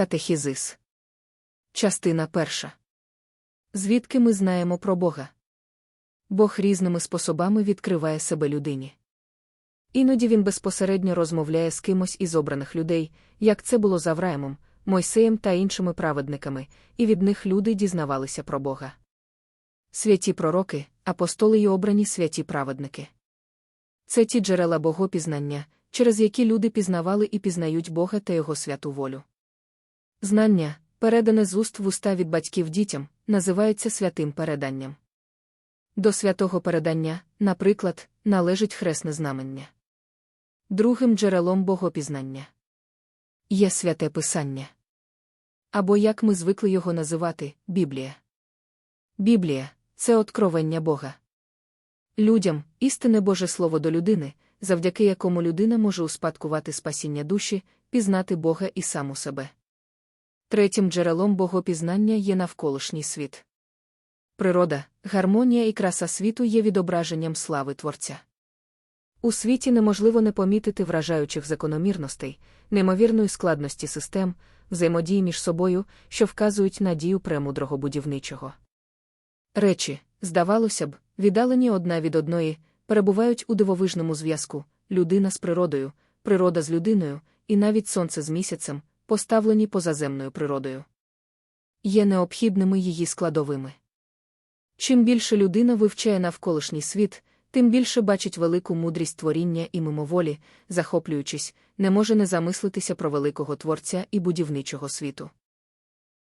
Катехізис. Частина перша. Звідки ми знаємо про Бога? Бог різними способами відкриває себе людині. Іноді він безпосередньо розмовляє з кимось із обраних людей, як це було з Авраамом, Мойсеєм та іншими праведниками, і від них люди дізнавалися про Бога. Святі пророки, апостоли й обрані святі праведники. Це ті джерела богопізнання, через які люди пізнавали і пізнають Бога та Його святу волю. Знання, передане з уст в уста від батьків дітям, називається святим переданням. До святого передання, наприклад, належить хресне знамення. Другим джерелом богопізнання є святе Писання. Або як ми звикли його називати Біблія. Біблія це откровення Бога. Людям істинне Боже Слово до людини, завдяки якому людина може успадкувати спасіння душі, пізнати Бога і саму себе. Третім джерелом богопізнання є навколишній світ. Природа, гармонія і краса світу є відображенням слави Творця. У світі неможливо не помітити вражаючих закономірностей, неймовірної складності систем, взаємодії між собою, що вказують на дію премудрого будівничого. Речі, здавалося б, віддалені одна від одної, перебувають у дивовижному зв'язку людина з природою, природа з людиною, і навіть сонце з місяцем, поставлені позаземною природою. Є необхідними її складовими. Чим більше людина вивчає навколишній світ, тим більше бачить велику мудрість творіння і мимоволі, захоплюючись, не може не замислитися про великого творця і будівничого світу.